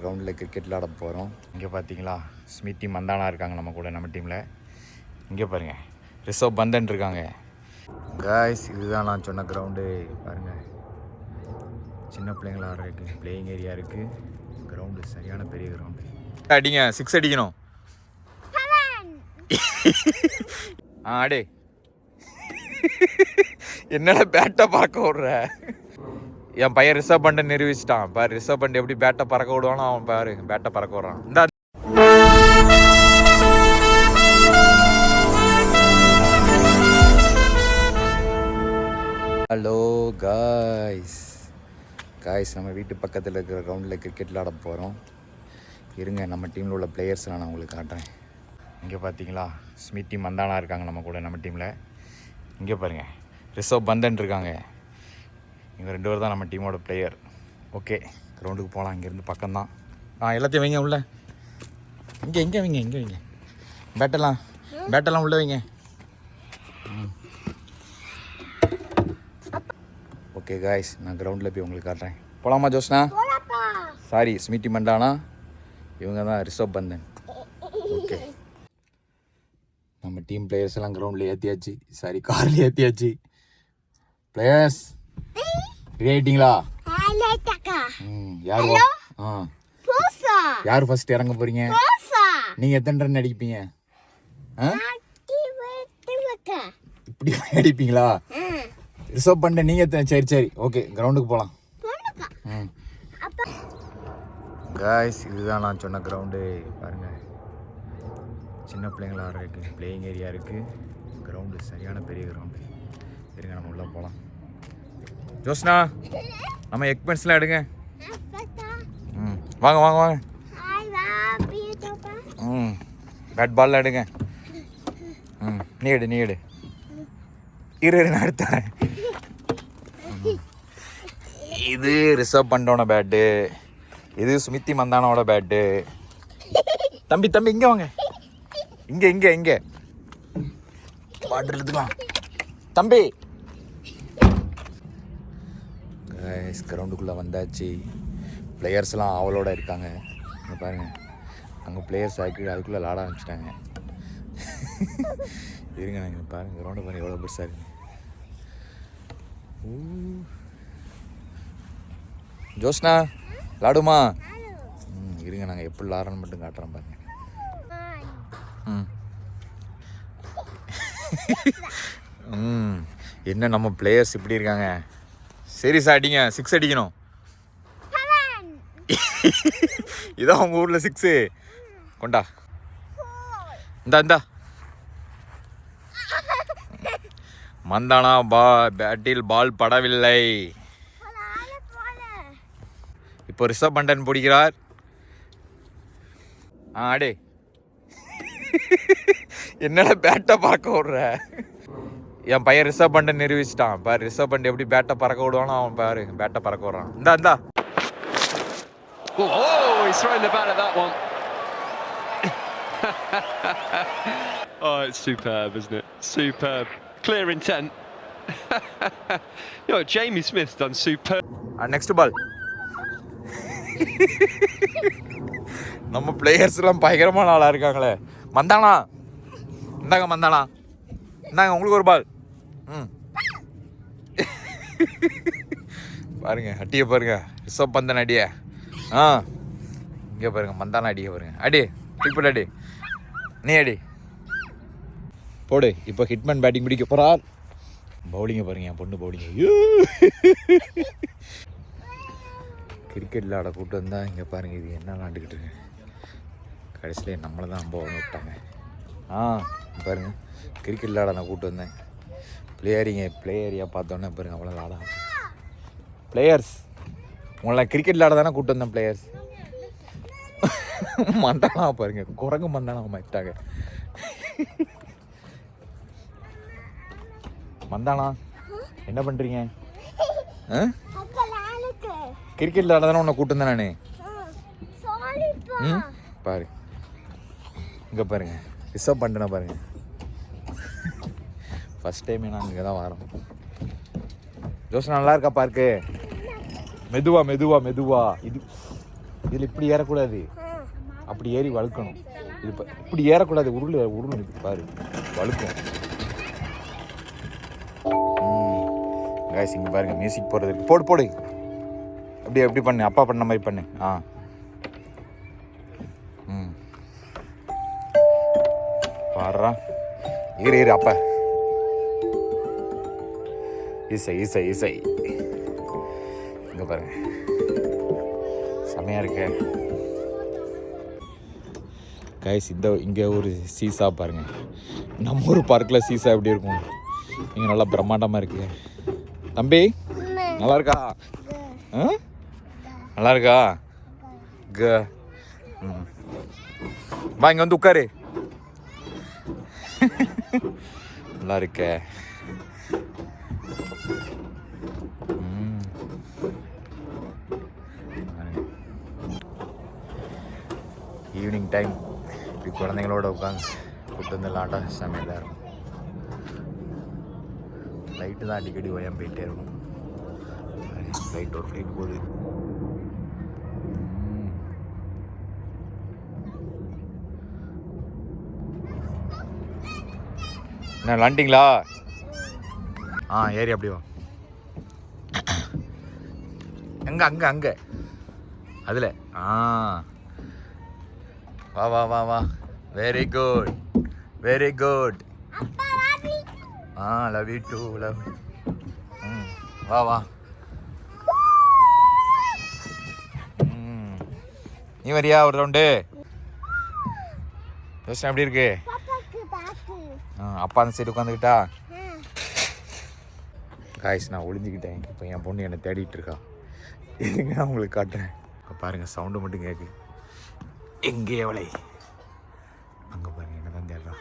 கிரவுண்டில் கிரிக்கெட் விளாட போகிறோம் இங்கே பார்த்தீங்களா ஸ்மித்தி மந்தானா இருக்காங்க நம்ம கூட நம்ம டீமில் இங்கே பாருங்கள் ரிசர்வ் பந்தன் இருக்காங்க. காய்ஸ் இதுதான் நான் சொன்ன கிரவுண்டு பாருங்கள் சின்ன பிள்ளைங்களா இருக்குது பிளேயிங் ஏரியா இருக்குது கிரவுண்டு சரியான பெரிய கிரவுண்டு அடிங்க சிக்ஸ் அடிக்கணும். ஆ அடே. என்னடா பேட்டை பார்க்க விட்ற என் பையன் ரிசர்வ் பண்ண நிரூபிச்சிட்டான். பாரு ரிசர்வ் பண்ண எப்படி பேட்டை பறக்க விடுவானோ அவன் பாரு பேட்டை பறக்க விடுறான். இந்த ஹலோ காய்ஸ் காய்ஸ் நம்ம வீட்டு பக்கத்தில் இருக்கிற கிரவுண்டில் கிரிக்கெட் விளாட போகிறோம் இருங்க நம்ம டீமில் உள்ள பிளேயர்ஸ்லாம் நான் உங்களுக்கு காட்டுறேன். இங்கே பார்த்தீங்களா ஸ்மித்தி மந்தானா இருக்காங்க நம்ம கூட நம்ம டீமில் இங்கே பாருங்கள் ரிசர்வ் பந்தன் இருக்காங்க. இவங்க ரெண்டு பேர் தான் நம்ம டீமோட பிளேயர் ஓகே கிரவுண்டுக்கு போகலாம் இங்கேருந்து பக்கம்தான். ஆ எல்லாத்தையும் வைங்க உள்ள. இங்கே இங்கே வைங்க இங்கே வைங்க. பேட்டெல்லாம் பேட்டெல்லாம் உள்ள வைங்க. ஓகே காய்ஸ் நான் கிரவுண்டில் போய் உங்களுக்கு காட்டுறேன். போகலாமா ஜோஸ்னா? Sorry Smitty Mandhana? இவங்க தான் ரிஷப் பந்தன். ஓகே நம்ம டீம் பிளேயர்ஸ் எல்லாம் கிரவுண்டில் ஏற்றியாச்சு சாரி காரில் ஏற்றியாச்சு பிளேயர்ஸ் ரெடி ஆயிட்டீங்களா யார் யார் ஃபர்ஸ்ட் இறங்க போறீங்க? நீங்கள் எத்தனை ரன் அடிப்பீங்க? இப்படி அடிப்பீங்களா? ரிசர்வ் பண்ணிட்டு நீங்கள் எத்தனை சரி சரி. ஓகே கிரவுண்டுக்கு போகலாம் ம். காய்ஸ் இதுதான் நான் சொன்ன கிரவுண்டு பாருங்க. சின்ன பிள்ளைங்களா இருக்கு. பிளேயிங் ஏரியா இருக்கு. கிரவுண்டு சரியான பெரிய கிரவுண்டு இருங்க நம்ம உள்ள போகலாம் ஜோஸ்னா நம்ம எக்பென்ஸ்லாம் எடுங்க. ம் வாங்க வாங்க வாங்க. ம் பேட் பால்லாம் எடுங்க. ம் நீ எடு நீ எடு. இரு இரு, நான் எடுத்தேன் இது ரிசர்வ் பண்ணோட பேட்டு இது சுமித்தி மந்தானோட பேட்டு தம்பி தம்பி இங்க வாங்க. இங்க இங்க இங்க. பாட்டு எடுத்துக்கலாம். தம்பி கிரவுண்டுக்குள்ளே வந்தாச்சு. பிளேயர்ஸ்லாம் அவளோட இருக்காங்க. பாருங்கள் அங்கே பிளேயர்ஸ் ஆக்கி அதுக்குள்ளே விளாட ஆரம்பிச்சிட்டாங்க. இருங்க நாங்கள் பாருங்கள் கிரவுண்டு பாருங்கள் எவ்வளோ பெருசாக இருக்கு. ஜோஸ்னா விளாடுமா ம் இருங்க நாங்கள் எப்படி விளாட்றோன்னு மட்டும் காட்டுறோம் பாருங்கள் ம். ம். என்ன நம்ம பிளேயர்ஸ் இப்படி இருக்காங்க? சரி சார் அடிங்க. சிக்ஸ் அடிக்கணும். இதான் உங்கள் ஊரில் சிக்ஸு கொண்டா. இந்தா இந்தா. மந்தானா பா பேட்டில் பால் படவில்லை. இப்போ ரிஷப் பண்டன் பிடிக்கிறார். ஆ அடே. என்னடா பேட்டை பார்க்க விடுற என் பையன் ரிஷப் பண்டன் நிரூபிச்சிட்டான் பாரு ரிஷப் பண்ட் எப்படி பேட்டை பறக்க விடுவானோ அவன் பாரு பேட்டை பறக்க விடுறான் இந்தா இந்தா Oh, he's thrown the bat at that one. oh, it's superb, isn't it? Superb. Clear intent. you know, Jamie Smith's done superb. Next ball நம்ம பிளேயர்ஸ் எல்லாம் பயங்கரமான ஆளா இருக்காங்களே மந்தானா இந்தாங்க மந்தானா இந்தாங்க உங்களுக்கு ஒரு பால் ம். பாருங்க அட்டியை பாருங்க. ரிஷப் பந்தன் அடிய. ஆ. இங்கே பாருங்க மந்தானா அடியை பாருங்க. அடி இப்படி அடி. நீ அடி. போடு இப்போ ஹிட்மேன் பேட்டிங் பிடிக்க போறார். பவுலிங்கை பாருங்க என் பொண்ணு பவுலிங் கிரிக்கெட் விளாட கூட்டு வந்தால் இங்கே பாருங்கள் இது என்ன விளாண்டுக்கிட்டு இருக்கு. கடைசியில் நம்மளை தான் அம்ப வந்து விட்டாங்க. ஆ பாருங்கள் பாருங்க கிரிக்கெட் விளாட நான் கூப்பிட்டு வந்தேன். பிளேயரிங்க பிளேயரியா பார்த்தோன்னே பாருங்க அவ்வளோ விளாட பிளேயர்ஸ் உங்களை கிரிக்கெட் விளாட தானே கூட்டு வந்தேன் பிளேயர்ஸ் மந்தானா பாருங்க குரங்கு மந்தானா மாட்டாங்க மந்தானா என்ன பண்ணுறீங்க கிரிக்கெட் விளாட தானே உன்னை கூட்டு வந்தேன் நான். ம்? பாரு. இங்கே பாருங்க ரிசர்வ் பண்ணிட்டேனா பாருங்க. ஃபஸ்ட் டைமே நான் இங்கே தான் வரோம். ஜோசனா நல்லா இருக்கா பார்க்கு மெதுவா மெதுவா மெதுவா. இது இதில் இப்படி ஏறக்கூடாது. அப்படி ஏறி வழுக்கணும். இது இப்படி ஏறக்கூடாது. உருள் உருள் பாரு. வழுக்கும். காய்ஸ் இங்கே பாருங்க மியூசிக் போடுறது போடு போடு. அப்படி எப்படி பண்ணு. அப்பா பண்ண மாதிரி பண்ணு. ஆ. ம். பாடுறா. இரு இரு அப்பா. இசை இசை இசை. இங்கே பாருங்க. செமையாக இருக்கு. கைஸ் இந்த இங்கே ஒரு சீசா பாருங்க. நம்ம ஊர் பார்க்கில் சீசா எப்படி இருக்கும்? இங்கே நல்லா பிரம்மாண்டமாக இருக்கு. தம்பி நல்லா இருக்கா? நல்லா இருக்கா? க. ம். வா இங்கே வந்து உட்காரு. நல்லா இருக்கே ம். ஈவினிங் டைம் இப்படி குழந்தைங்களோட உட்காந்து கூப்பிட்டு வந்து விளாண்டா செமையாக இருக்கும். லைட்டு தான் அடிக்கடி ஓயம் போயிட்டே இருக்கும் ஃப்ளைட் ஒரு ஃப்ளைட் போகுது. என்ன விளாண்டிங்களா ஆ ஏறி அப்படி வா. எங்க அங்க அங்க? அதுல. ஆ. வா வா வா வா. Very good very good ah love you too love ம் வா வா. நீ வரியா ஒரு ரவுண்டு யோசனை எப்படி இருக்கு? அப்பா அந்த சைடு உட்காந்துக்கிட்டா காய்ஸ் நான் ஒளிஞ்சுக்கிட்டேன். இப்போ என் பொண்ணு என்னை தேடிட்டு இருக்கா. இருங்க நான் உங்களுக்கு காட்டுறேன்? இப்போ பாருங்க சவுண்டு மட்டும் கேட்கு எங்கே எவளை அங்கே பாருங்க என்ன தான் தேடுறா.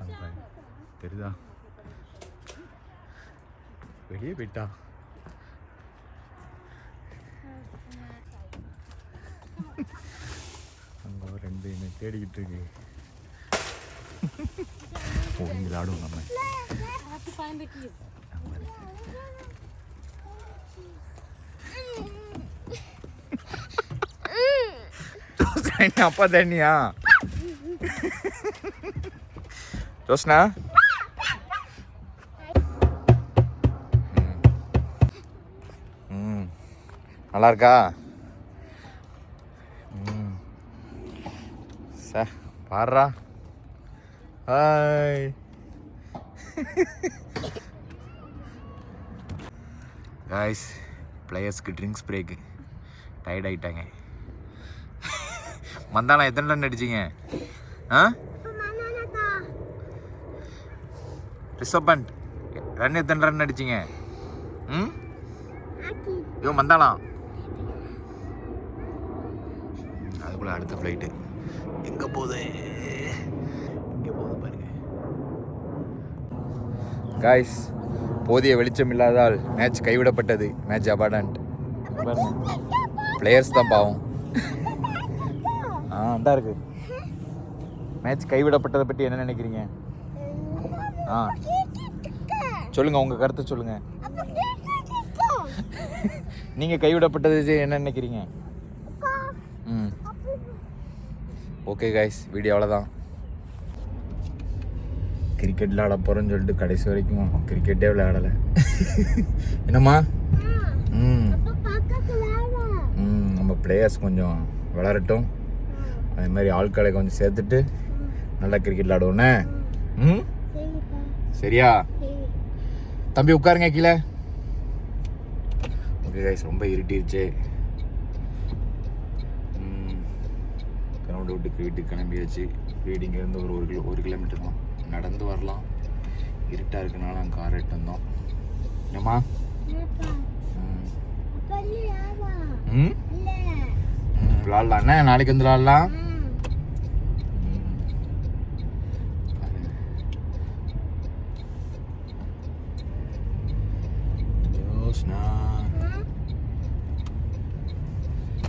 அங்க பாருங்க தெரியுதா? வெளியே போயிட்டா. அங்கே ஒரு ரெண்டு என்னை தேடிக்கிட்டு இருக்கு. ஓடி விளாடுவோம் நம்ம. என்ன அப்பா தண்ணியா? ஜோஸ்னா? ம். நல்லா இருக்கா ம். ச பாடுறா ஹாய். காய்ஸ் பிளேயர்ஸ்க்கு ட்ரிங்க்ஸ் பிரேக்கு டயர்ட் ஆகிட்டாங்க மந்தாளம் எத்தனை ரன் அடிச்சிங்க? ஆ? ரிஷப் பண்ட் ரன் எத்தனை ரன் அடிச்சிங்க? ம்? ஐயோ மந்தாளம் அதுக்குள்ள அடுத்த ஃப்ளைட்டு எங்கே போகுது? இங்கே போகுது பாருங்க. காய்ஸ் போதிய வெளிச்சம் இல்லாதால் மேட்ச் கைவிடப்பட்டது. மேட்ச் அபாடன்ட் பிளேயர்ஸ் தான் பாவம். ஆ இருக்கு. மேட்ச் கைவிடப்பட்டதை பற்றி என்ன நினைக்கிறீங்க? ஆ. சொல்லுங்க உங்க கருத்தை சொல்லுங்க. நீங்க கைவிடப்பட்டது என்ன நினைக்கிறீங்க? ம். ஓகே கைஸ் வீடியோ அவ்வளோதான் கிரிக்கெட் விளையாட போகிறேன்னு சொல்லிட்டு கடைசி வரைக்கும் கிரிக்கெட்டே விளையாடலை. என்னம்மா? ம். ம் நம்ம பிளேயர்ஸ் கொஞ்சம் விளாடட்டும் அதே மாதிரி ஆட்களை கொஞ்சம் சேர்த்துட்டு நல்லா கிரிக்கெட் விளாடுவோண்ணே ம்? சரியா? தம்பி உட்காருங்க கீழே. ஓகே கைஸ் ரொம்ப இருட்டிருச்சு. கிரவுண்டு விட்டு வீட்டுக்கு கிளம்பியாச்சு. வீடு இங்கேருந்து ஒரு ஒரு கிலோ ஒரு கிலோமீட்டர் தான். நடந்து வரலாம். இருட்டாக இருக்கனால நாங்கள் கார் எடுத்து வந்தோம் என்னம்மா? ம். ம் நாளைக்கு வந்து விளாட்லாம்.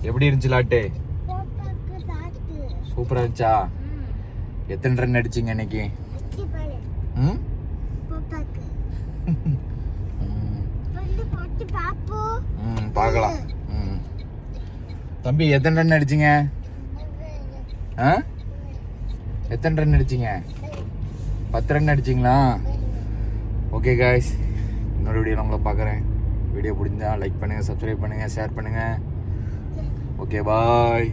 எப்படி இருந்துச்சு லாட்டு? சூப்பரா இருந்துச்சா? எத்தனை ரன் அடிச்சீங்க இன்னைக்கு? ம்? ம். பார்க்கலாம். ம். தம்பி எத்தனை ரன் அடிச்சிங்க? ஆ? எத்தனை ரன் அடிச்சிங்க? பத்து ரன் அடிச்சிங்களா? ஓகே காய்ஸ் இன்னொரு வீடியோ உங்களை பார்க்குறேன். வீடியோ பிடிச்சா லைக் பண்ணுங்கள் சப்ஸ்கிரைப் பண்ணுங்கள் ஷேர் பண்ணுங்கள் ஓகே பாய்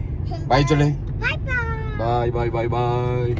பாய் சொல்லு Bye. Bye. பாய் பாய் பாய் பாய்